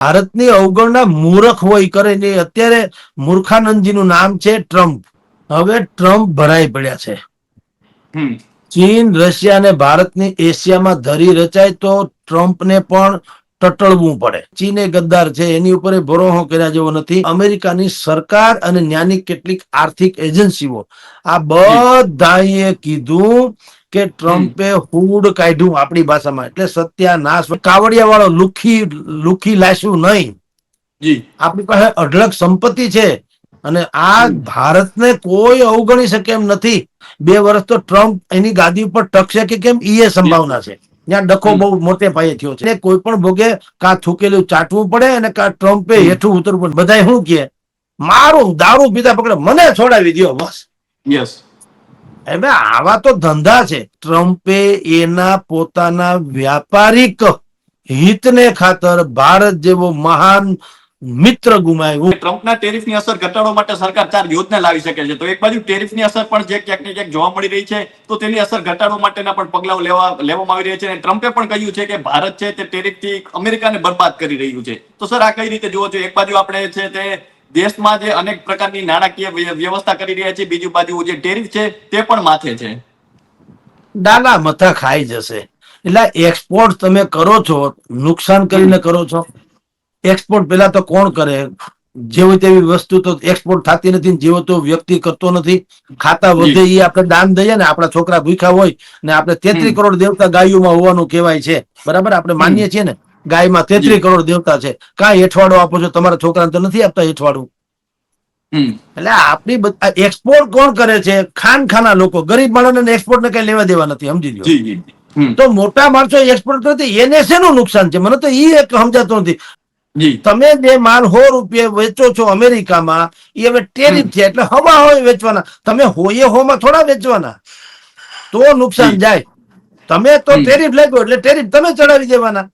ભારતની અવગણના મૂર્ખ હોય કરે ને અત્યારે મૂર્ખાનંદજીનું નામ છે ટ્રમ્પ. હવે ટ્રમ્પ ભરાઈ પડ્યા છે. ચીન રશિયા અને ભારતની એશિયામાં ધરી રચાય તો ટ્રમ્પને પણ ટટળવું પડે. ચીન એ ગદ્દાર છે એની ઉપર ભરોહો કર્યા જેવો નથી. અમેરિકાની સરકાર અને ત્યાંની કેટલીક આર્થિક એજન્સીઓ આ બધાએ કીધું કે ટ્રમ્પે હુડ કાઢ્યું આપણી ભાષામાં. એટલે સત્યાનાશ. કાવડિયા વાળો લુખી લુખી લાશ્યું નહીં. આપણી પાસે અઢળક સંપત્તિ છે અને આ ભારતને કોઈ અવગણી શકે એમ નથી. બે વર્ષ તો ટ્રમ્પ એની ગાદી ઉપર ટકશે કે કેમ? એ સંભાવના છે. ત્યાં ડખો બહુ મોટે પાયે થયો છે. કોઈ પણ ભોગે કા થૂકેલું ચાટવું પડે અને કા ટ્રમ્પે હેઠું ઉતરવું પડે. બધા શું કે મારું દારૂ પીતા પકડે મને છોડાવી દ્યો બસ. યસ હવે આવા તો ધંધા છે. ટ્રમ્પે એના પોતાના વ્યાપારિક હિતને ખાતર ભારત જેવો મહાન મિત્ર ગુમાવ્યું. ટ્રમ્પના ટેરિફની અસર ઘટાડવા માટે સરકાર ચાર યોજના લાવી શકે છે. તો એક બાજુ ટેરિફની અસર પણ જે ક્યાંક ને ક્યાંક જોવા મળી રહી છે તો તેની અસર ઘટાડવા માટેના પણ પગલાઓ લેવા લેવામાં આવી રહ્યા છે. અને ટ્રમ્પે પણ કહ્યું છે કે ભારત છે તે ટેરિફથી અમેરિકાને બરબાદ કરી રહ્યું છે. તો સર આ કઈ રીતે જુઓ છો? એક બાજુ આપણે છે તે દેશમાં જે અનેક પ્રકારની નાણાકીય વ્યવસ્થા કરી રહ્યા છે. બીજી બાજુ જે ટેરિફ છે તે પણ માથે છે. ડાલા મથા ખાઈ જશે. એટલે એક્સપોર્ટ તમે કરો છો નુકસાન કરીને કરો છો. એક્સપોર્ટ પેલા તો કોણ કરે? જેવી તેવી વસ્તુ તો એક્સપોર્ટ થતી નથી જેવો તો વ્યક્તિ કરતો નથી. ખાતા વધે એ આપણે દાન દઈએ ને આપણા છોકરા ભૂખ્યા હોય ને આપણે તેત્રી કરોડ દેવતા ગાયોમાં હોવાનું કહેવાય છે. બરાબર? આપણે માનીએ છીએ ને ગાયમાં તેત્રી કરોડ દેવતા છે. કાંઈ હેઠવાડો આપો છો? તમારા છોકરાને તો નથી આપતા હેઠવાડું. એટલે આપણી એક્સપોર્ટ કોણ કરે છે? ખાન ખાના લોકો. ગરીબ માણસને એક્સપોર્ટ ને કઈ લેવા દેવા નથી. સમજી લો તો મોટા માણસો એક્સપોર્ટ નથી એને શેનું નુકસાન છે? મને તો એ એક સમજાતું નથી. તમે જે માલ હો રૂપિયા વેચો છો અમેરિકામાં એ હવે ટેરિફ છે એટલે હવા હોય વેચવાના. તમે હોયે હોમાં થોડા વેચવાના. તો નુકસાન જાય. તમે તો ટેરિફ લાગ્યો એટલે ટેરિફ તમે ચડાવી દેવાના.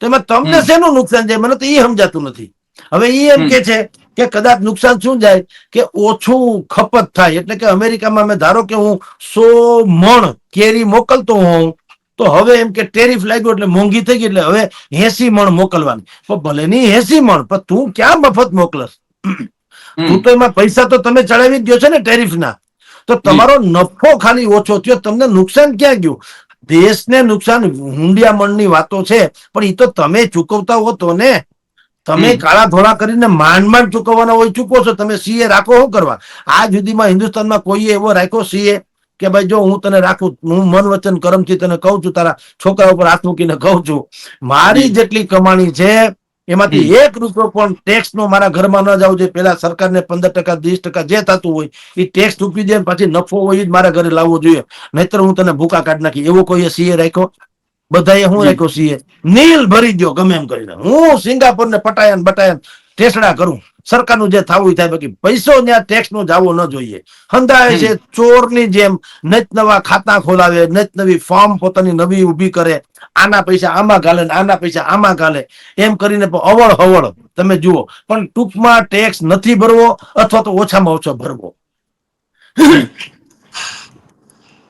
તો એમાં તમને શેનું નુકસાન જાય? મને તો એ સમજાતું નથી. હવે એ એમ કે છે કે કદાચ નુકસાન શું જાય? કે ઓછું ખપત થાય. એટલે કે અમેરિકામાં મેં ધારો કે હું સો મણ કેરી મોકલતો હોઉં તો હવે એમ કે ટેરિફ લાગ્યો એટલે મોંઘી થઈ ગઈ એટલે હવે એસી મણ મોકલવાની. પણ ભલે નહીં એસી મણ પણ તું ક્યાં મફત મોકલસ તું તો એમાં પૈસા તો તમે ચડાવી જ ગયો છે ને ટેરિફના. તો તમારો નફો ખાલી ઓછો થયો તમને નુકસાન ક્યાં ગયું? દેશને નુકસાન હુંડિયામણની વાતો છે પણ એ તો તમે ચૂકવતા હો તો ને. તમે કાળા ધોળા કરીને માંડ માંડ ચૂકવવાના હોય ચૂકવો છો તમે સીએ રાખો શું કરવા? આ સુધીમાં હિન્દુસ્તાનમાં કોઈએ એવો રાખ્યો સીએ? કે ભાઈ જો હું તને રાખું હું મન વચન કરમથી તને કહું છું તારા છોકરા ઉપર હાથ મૂકીને કહું છું. મારી જેટલી કમાણી છે એમાંથી એક રૂપિયો પણ ટેક્સ નો મારા ઘરમાં ન જવું જોઈએ પેલા સરકારને પંદર ટકા વીસ ટકા જે થતું હોય એ ટેક્સ ચૂકવી દે પછી નફો હોય જ મારા ઘરે લાવવો જોઈએ. નહીતર હું તને ભૂકા કાઢી નાખી. એવો કોઈ સીએ રાખ્યો? બધાએ હું. રાખ્યો સીએ? નીલ ભરી દો ગમે એમ કરીને. હું સિંગાપુર ને પટાયન બટાયન ટેસડા કરું. સરકારનું જે થવું થાય બાકી પૈસો ત્યાં ટેક્સ નો જવો ન જોઈએ. હંધાય છે ચોરની જેમ નત નવા ખાતા ખોલાવે નત નવી ફોર્મ પોતાની નવી ઊભી કરે આના પૈસા આમાં ગાલે આના પૈસા આમાં ગાલે એમ કરીને અવળ હવળ તમે જુઓ. પણ ટૂંકમાં ટેક્સ નથી ભરવો અથવા તો ઓછામાં ઓછો ભરવો.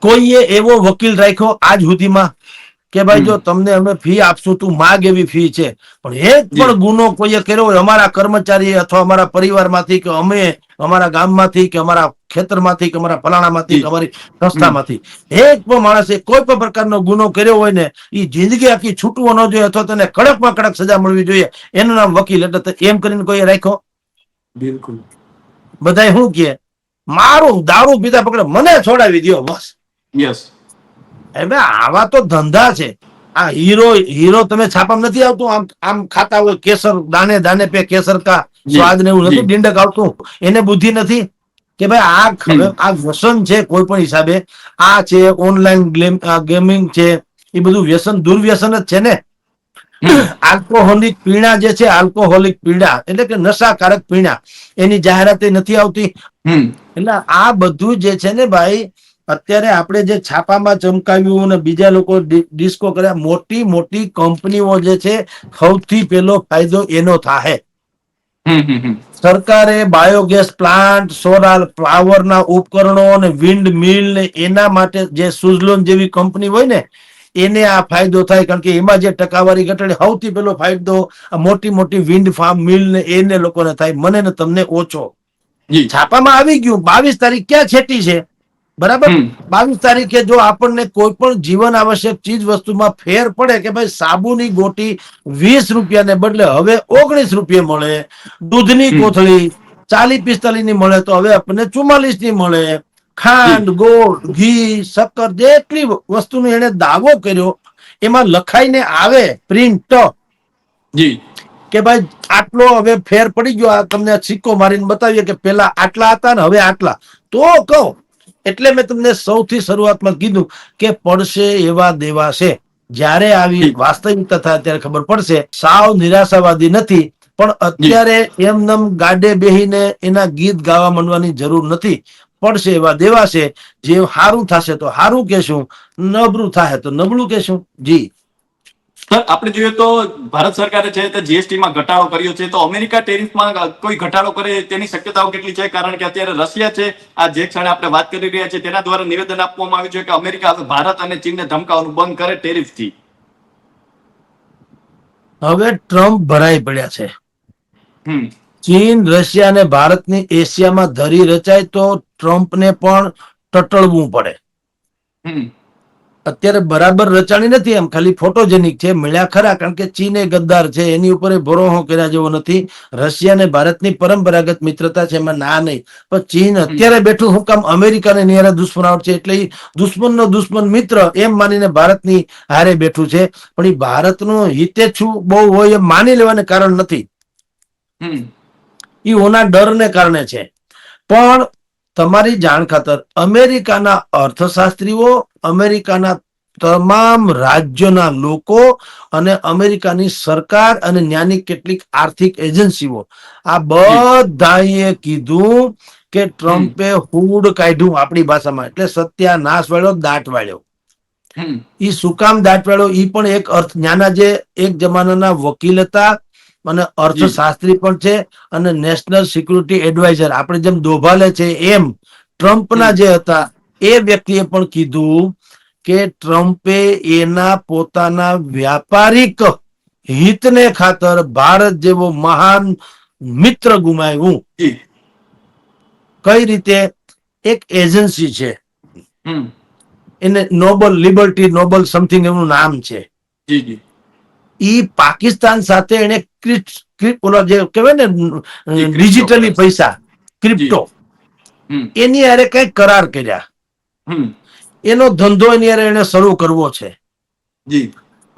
કોઈએ એવો વકીલ રાખ્યો આજ સુધીમાં? કે ભાઈ જો તમને અમે ફી આપશું તું માગ એવી ફી છે. પણ એક પણ ગુનો કોઈએ કર્યો હોય અમારા કર્મચારી અથવા અમારા પરિવારમાંથી કે અમે અમારા ગામમાંથી કે અમારા ખેતરમાંથી કે અમારા ફલાણામાંથી કે અમારી સંસ્થામાંથી એક પણ માણસે કોઈ પણ પ્રકારનો ગુનો કર્યો હોય ને એ જિંદગી આખી છૂટવો ન જોઈએ અથવા તેને કડકમાં કડક સજા મળવી જોઈએ. એનું નામ વકીલ એટલે એમ કરીને કોઈ રાખ્યો? બિલકુલ. બધા શું કે મારું દારૂ પીતા પકડે મને છોડાવી દ્યો બસ. યસ હવે આવા તો ધંધા છે. આ હીરો હીરો તમે છાપામાં નથી આવતું? આમ આમ ખાતા હોય કેસર દાને દાને પે કેસર કા સ્વાદ ને એવું નથી. ડીંડક આવતું? એને બુદ્ધિ નથી? કે ભાઈ આ આ વ્યસન છે કોઈ પણ હિસાબે આ છે ઓનલાઈન ગેમિંગ છે એ બધું વ્યસન દુર્વ્યસન જ છે ને? આલ્કોહોલિક પીણા જે છે આલ્કોહોલિક પીણા એટલે કે નશાકારક પીણા એની જાહેરાત નથી આવતી? એટલે આ બધું જે છે ને ભાઈ અત્યારે આપણે જે છાપામાં ચમકાવ્યું અને બીજા લોકો ડિસ્કો કર્યા મોટી મોટી કંપનીઓ જે છે સૌથી પહેલો ફાયદો એનો થાય સરકારે બાયોગેસ પ્લાન્ટ સોલાર પાવરના ઉપકરણો અને વિન્ડ મિલ ને એના માટે જે સુઝલોન જેવી કંપની હોય ને એને આ ફાયદો થાય કારણ કે એમાં જે ટકાવારી ઘટાડે સૌથી પેલો ફાયદો મોટી મોટી વિન્ડ ફાર્મ મિલ ને એને લોકોને થાય. મને ને તમને ઓછો. છાપામાં આવી ગયું બાવીસ તારીખ ક્યાં છેટી છે? બરાબર? બાવીસ તારીખે જો આપણને કોઈ પણ જીવન આવશ્યક ચીજ વસ્તુમાં ફેર પડે કે ભાઈ સાબુની ગોટી વીસ રૂપિયાને બદલે હવે ઓગણીસ રૂપિયા મળે દૂધની કોથળી ચાલીસ પિસ્તાલીસની મળે તો હવે આપણને ચુમ્માલીસની મળે. ખાંડ ગોળ ઘી શક્કર જેટલી વસ્તુનો એને દાવો કર્યો એમાં લખાઈને આવે પ્રિન્ટ જી. કે ભાઈ આટલો હવે ફેર પડી ગયો આ તમને સિક્કો મારીને બતાવીએ કે પેલા આટલા હતા ને હવે આટલા. તો કહો એટલે મેં તમને સૌથી શરૂઆતમાં કીધું કે પડશે એવા દેવા છે. જ્યારે આવી વાસ્તવિકતા થાય ત્યારે ખબર પડશે. સાવ નિરાશાવાદી નથી પણ અત્યારે એમનેમ ગાડે બેહીને એના ગીત ગાવા માંડવાની જરૂર નથી. પડશે એવા દેવા છે. જે સારું થશે તો સારું કહેશું નબળું થાય તો નબળું કહેશું. જી. સર આપણે જોઈએ તો ભારત સરકારે છે તે જીએસટીમાં ઘટાડો કર્યો છે. તો અમેરિકા ટેરિફમાં કોઈ ઘટાડો કરે તેની શક્યતાઓ કેટલી છે? કારણ કે અત્યારે રશિયા છે. આ જે ક્ષણે આપણે વાત કરી રહ્યા છે તેના દ્વારા નિવેદન આપવામાં આવ્યું છે કે અમેરિકા હવે ભારત અને ચીનને ધમકાવવાનું બંધ કરે ટેરિફથી. હવે ટ્રમ્પ ભરાઈ પડ્યા છે. ચીન રશિયા અને ભારતની એશિયામાં ધરી રચાય તો ટ્રમ્પને પણ ટટળવું પડે. અત્યારે બરાબર રચાણી નથી એમ. ખાલી ફોટોજેનિક છે મળ્યા ખરા કારણ કે ચીન એ ગદ્દાર છે. એની ઉપર ભરોહો કર્યા જેવો નથી. રશિયા અને ભારતની પરંપરાગત મિત્રતા છે એમાં ના નહીં. પણ ચીન અત્યારે બેઠું હું કામ અમેરિકાને નિયારે દુશ્મનાવટ છે. એટલે દુશ્મનનો દુશ્મન મિત્ર એમ માનીને ભારતની હારે બેઠું છે. પણ એ ભારતનું હિતેચ્છુ બહુ હોય એમ માની લેવાને કારણ નથી. એ ઓના ડરને કારણે છે. પણ તમારી જાણ ખાતર અમેરિકાના અર્થશાસ્ત્રીઓ અમેરિકાના તમામ રાજ્યોના લોકો અને અમેરિકાની સરકાર અને ત્યાંની કેટલીક આર્થિક એજન્સીઓ. આ બધાએ કીધું કે ટ્રમ્પે હુડ કાઢ્યું આપણી ભાષામાં. એટલે સત્યાનાશ વાળ્યો દાટ વાળ્યો. ઈ શું કામ દાટ વાળ્યો ઈ પણ એક અર્થ જ્ઞાના જે એક જમાનાના વકીલ હતા અને અર્થશાસ્ત્રી પણ છે અને નેશનલ સિક્યુરિટી એડવાઇઝર. આપણે જેમ દોભાલે છે એમ ટ્રમ્પના જે હતા એ વ્યક્તિએ પણ કીધું કે ટ્રમ્પે એના પોતાના વ્યાપારિક હિતને ખાતર ભારત જેવો મહાન મિત્ર ગુમાવ્યું. કઈ રીતે? એક એજન્સી છે. એને નોબલ લિબર્ટી નોબલ સમથિંગ એનું નામ છે. ઈ પાકિસ્તાન સાથે એને ક્રિપ્ટ- જે કહેવાય ને ડિજિટલી પૈસા ક્રિપ્ટો. એની અરે કઈ કરાર કર્યા. એનો ધંધો એની અરે એને શરૂ કરવો છે.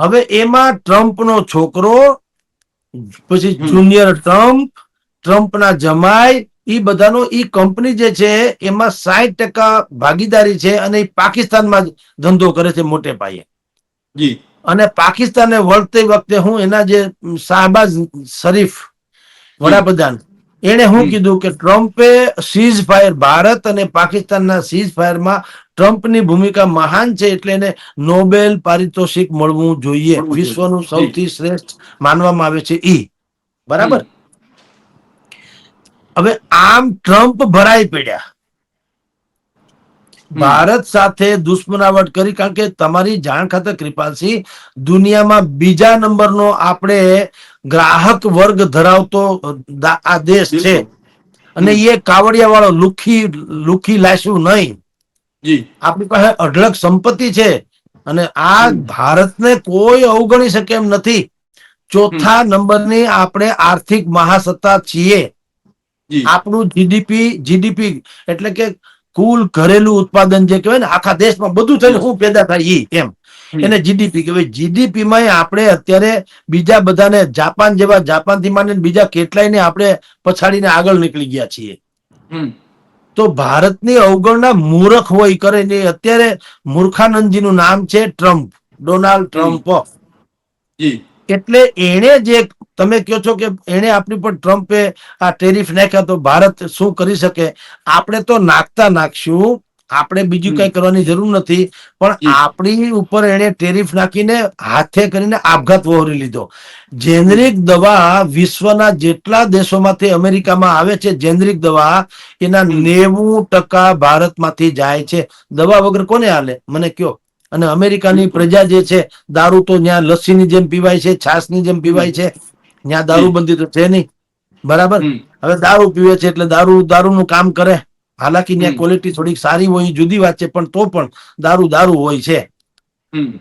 હવે એમાં ટ્રમ્પનો છોકરો પછી જુનિયર ટ્રમ્પ ટ્રમ્પના જમાઈ ઈ બધાનો ઈ કંપની જે છે એમાં સાઈઠ ટકા ભાગીદારી છે અને એ પાકિસ્તાનમાં ધંધો કરે છે મોટે પાયે. જી. અને પાકિસ્તાને વળતી વખતે હું એના જે શાહબાઝ શરીફ વડાપ્રધાન એણે હું કીધું કે ટ્રમ્પે સીઝ ફાયર ભારત અને પાકિસ્તાનના સીઝ ફાયરમાં ટ્રમ્પની ભૂમિકા મહાન છે એટલે એને નોબેલ પારિતોષિક મળવું જોઈએ. વિશ્વનું સૌથી શ્રેષ્ઠ માનવામાં આવે છે ઈ. બરાબર? હવે આમ ટ્રમ્પ ભરાઈ પડ્યા. ભારત સાથે દુશ્મનાવટ કરી કારણ કે તમારી જાણ ખાતર કૃપાલસિંહ દુનિયામાં બીજા નંબરનો આપણે ગ્રાહક વર્ગ ધરાવતો આ દેશ છે. અને એ કાવડિયા વાળો લુખી લુખી લાશું નહીં. આપણી પાસે અઢળક સંપત્તિ છે અને આ ભારતને કોઈ અવગણી શકે એમ નથી. ચોથા નંબરની આપણે આર્થિક મહાસત્તા છીએ. આપણું જીડીપી જીડીપી એટલે કે કુલ ઘરેલું ઉત્પાદન જે કહેવાય ને આખા દેશમાં બધું થઈને શું પેદા થાય એ એમ. એને જીડીપી કહેવાય. જીડીપી માં આપણે અત્યારે બીજા બધાને જાપાન જેવા જાપાનથી માંડીને બીજા કેટલાયને આપણે પછાડીને આગળ નીકળી ગયા છીએ. તો ભારતની અવગણના મૂર્ખ હોય કરે ને અત્યારે મૂર્ખાનંદજીનું નામ છે ટ્રમ્પ ડોનાલ્ડ ટ્રમ્પ. એટલે એણે જે તમે કહો છો કે એણે આપણી પર ટ્રમ્પે આ ટેરિફ નાખ્યા તો ભારત શું કરી શકે? આપણે તો નાખતા નાખશું. આપણે બીજું કઈ કરવાની જરૂર નથી. પણ આપણી ઉપર એને ટેરિફ નાખીને હાથે કરીને આપઘાત વહોરી લીધો. જેનરિક દવા વિશ્વના જેટલા દેશોમાંથી અમેરિકામાં આવે છે જેનરિક દવા એના નેવું ટકા ભારતમાંથી જાય છે. દવા વગર કોને હાલે? મને કયો અને અમેરિકાની પ્રજા જે છે દારૂ તો ત્યાં લસ્સીની જેમ પીવાય છે છાસની જેમ પીવાય છે. ત્યાં દારૂબંધી તો છે નહીં. બરાબર? હવે દારૂ પીવે છે એટલે દારૂ દારૂનું કામ કરે. હાલાકી ત્યાં ક્વોલિટી થોડીક સારી હોય જુદી વાત છે પણ તો પણ દારૂ દારૂ હોય છે.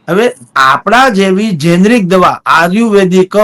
હવે આપણા જેવી જેનરિક દવા આયુર્વેદિક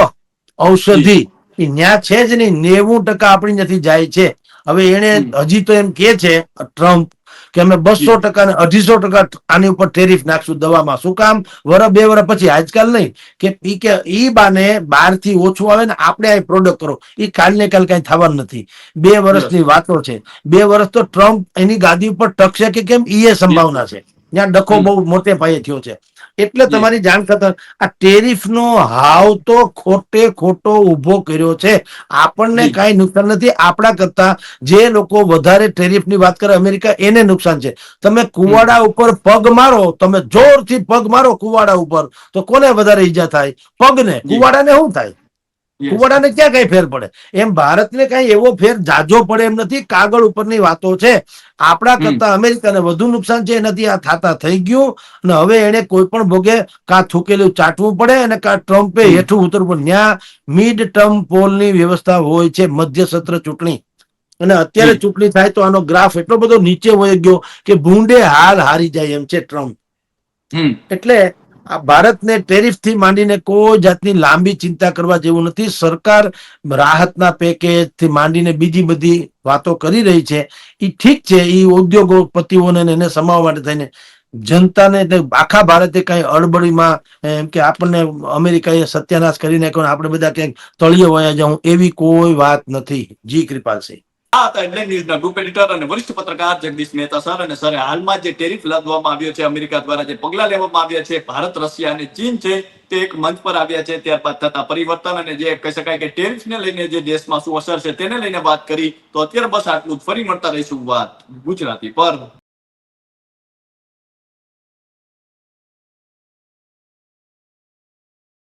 ઔષધિ એ ન્યા છે જ નહીં. નેવું ટકા આપણી નથી જાય છે. હવે એને હજી તો એમ કે છે ટ્રમ્પ કે અમે બસો ટકા ને અઢીસો ટકા આની ઉપર ટેરિફ નાખશું દવામાં. શું કામ? વર બે વર પછી આજકાલ નહીં કે ઈ કે ઈ બાને બહારથી ઓછું આવે ને આપણે આ પ્રોડક્ટ કરો. એ કાલ ને કાલ કઈ થવાનું નથી. બે વર્ષની વાતો છે. બે વર્ષ તો ટ્રમ્પ એની ગાદી ઉપર ટકશે કે કેમ? ઈ એ સંભાવના છે. ત્યાં ડખો બહુ મોટે પાયે થયો છે. એટલે તમારી જાણ ખતર આ ટેરિફનો હાવ તો ખોટે ખોટો ઊભો કર્યો છે. આપણને. કાંઈ નુકસાન નથી. આપણા કરતા જે લોકો વધારે ટેરિફની વાત કરે અમેરિકા એને નુકસાન છે. તમે કુવાડા ઉપર પગ મારો તમે જોરથી પગ મારો કુવાડા ઉપર તો કોને વધારે ઈજા થાય? પગને. કુવાડાને શું થાય. કુવાડાને ક્યાં કઈ ફેર પડે? એમ ભારતને કઈ એવો ફેર જાજો પડે એમ નથી કાગળ ઉપરની વાતો છે. આપણા કરતા અમેરિકાને વધુ નુકસાન છે એનાથી આ થાતા થઈ ગયું. અને હવે એને કોઈ પણ ભોગે કા થૂકેલું ચાટવું પડે અને કા ટ્રમ્પે હેઠું ઉતરવું પડે. ન્યા મિડ ટર્મ પોલની વ્યવસ્થા હોય છે મધ્ય સત્ર ચૂંટણી. અને અત્યારે ચૂંટણી થાય તો આનો ગ્રાફ એટલો બધો નીચે વહી ગયો કે ભૂંડે હાલ હારી જાય એમ છે ટ્રમ્પ. એટલે આ ભારતને ટેરિફથી માંડીને કોઈ જાતની લાંબી ચિંતા કરવા જેવું નથી. સરકાર રાહતના પેકેજથી માંડીને બીજી બધી વાતો કરી રહી છે. એ ઠીક છે એ ઉદ્યોગપતિઓને એને સમાવવા માટે થઈને. જનતાને આખા ભારતે કઈ અડબડીમાં, એમ કે આપણને અમેરિકાએ સત્યાનાશ કરી નાખ્યો આપણે બધા ક્યાંક તળિયે વયા જાઉં એવી કોઈ વાત નથી. જી કૃપાલસિંહ. ટેરિફ અમેરિકા દ્વારા જે પગલાં લેવામાં આવ્યા છે, ભારત, રશિયા અને ચીન છે, તે એક મંચ પર આવ્યા છે. ત્યારબાદ થતા પરિવર્તન અને જે કહી શકાય કે ટેરિફને લઈને જે દેશમાં શું અસર છે, તેને લઈને વાત કરી. તો અત્યારે બસ આટલું ફરી મળતા રહીશું વાત ગુજરાતી પર.